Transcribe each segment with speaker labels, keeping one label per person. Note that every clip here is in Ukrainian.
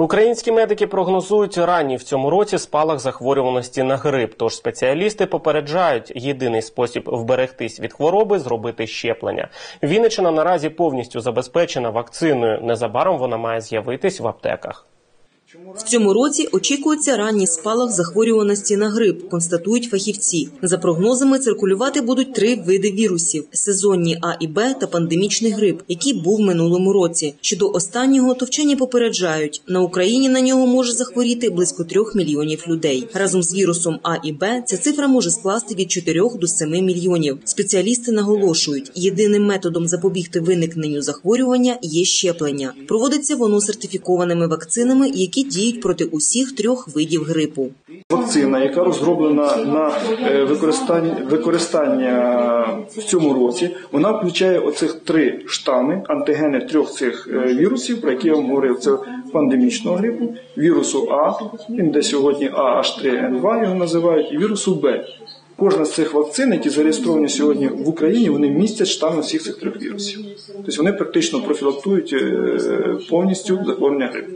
Speaker 1: Українські медики прогнозують ранні в цьому році спалах захворюваності на грип. Тож спеціалісти попереджають, єдиний спосіб вберегтись від хвороби зробити щеплення. Вінничина наразі повністю забезпечена вакциною. Незабаром вона має з'явитись в аптеках.
Speaker 2: В цьому році очікується ранній спалах захворюваності на грип, констатують фахівці. За прогнозами, циркулювати будуть три види вірусів: сезонні А і Б та пандемічний грип, який був минулому році. Щодо останнього, то вчені попереджають, на Україні на нього може захворіти близько трьох мільйонів людей. Разом з вірусом А і Б ця цифра може скласти від 4 до 7 мільйонів. Спеціалісти наголошують, єдиним методом запобігти виникненню захворювання є щеплення. Проводиться воно сертифікованими вакцинами, які діють проти усіх трьох видів грипу.
Speaker 3: Вакцина, яка розроблена на е, використання використання в цьому році, вона включає оцих три штами, антигени трьох цих е, вірусів, про які я вам говорив. Це пандемічного грипу, вірусу А, він де сьогодні AH3N2 його називають, і вірусу Б. Кожна з цих вакцин, які зареєстровані сьогодні в Україні, вони містять штами всіх цих трьох вірусів. Тобто вони практично профілактують е, повністю захворювання грипу.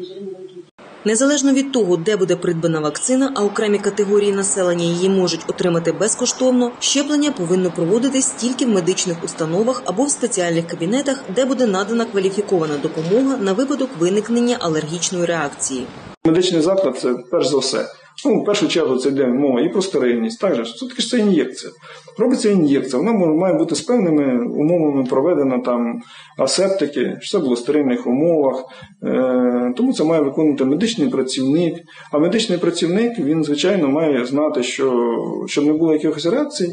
Speaker 2: Незалежно від того, де буде придбана вакцина, а окремі категорії населення її можуть отримати безкоштовно. Щеплення повинно проводитись тільки в медичних установах або в спеціальних кабінетах, де буде надана кваліфікована допомога на випадок виникнення алергічної реакції.
Speaker 3: Медичний заклад це перш за все. Ну, в першу чергу це йде мова і про стерильність. Також все таки ж це ін'єкція. Робиться ін'єкція, вона має бути з певними умовами проведена там асептики, що це було в стерильних умовах. Е, Тому це має виконувати медичний працівник. А медичний працівник він, звичайно, має знати, що щоб не було якихось реакцій,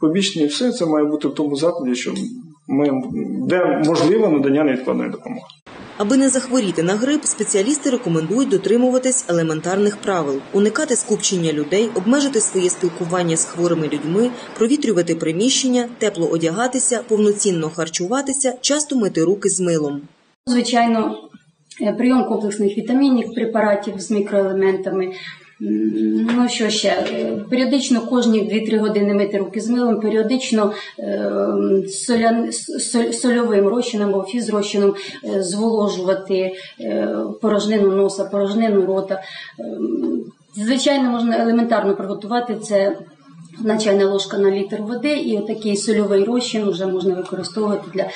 Speaker 3: побічні, все це має бути в тому закладі, що ми, де можливо надання невідкладної допомоги.
Speaker 2: Аби не захворіти на грип, спеціалісти рекомендують дотримуватись елементарних правил: уникати скупчення людей, обмежити своє спілкування з хворими людьми, провітрювати приміщення, тепло одягатися, повноцінно харчуватися, часто мити руки з милом.
Speaker 4: Звичайно, е, прийом комплексних вітамінів, препаратів з мікроелементами. Ну що ще? Періодично кожні 2-3 години мити руки з милом, періодично е, соля, сольовим розчином або фізрозчином е, зволожувати е, порожнину носа, порожнину рота. Ем, Звичайно, можна елементарно приготувати це. Одна чайна ложка на літр води, і отакий сольовий розчин вже можна використовувати для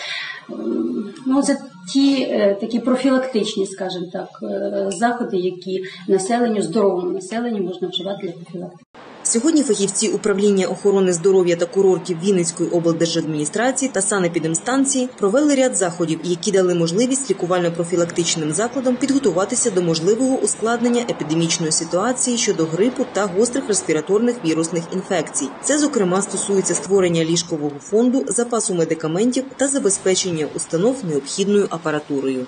Speaker 4: ем, ну це ті е, такі профілактичні, скажімо так, е, заходи, які населенню, здоровому населенню можна вживати для профілактики.
Speaker 2: Сьогодні фахівці управління охорони здоров'я та курортів Вінницької облдержадміністрації та санепідемстанції провели ряд заходів, які дали можливість лікувально-профілактичним закладам підготуватися до можливого ускладнення епідемічної ситуації щодо грипу та гострих респіраторних вірусних інфекцій. Це, зокрема, стосується створення ліжкового фонду, запасу медикаментів та забезпечення установ необхідною апаратурою.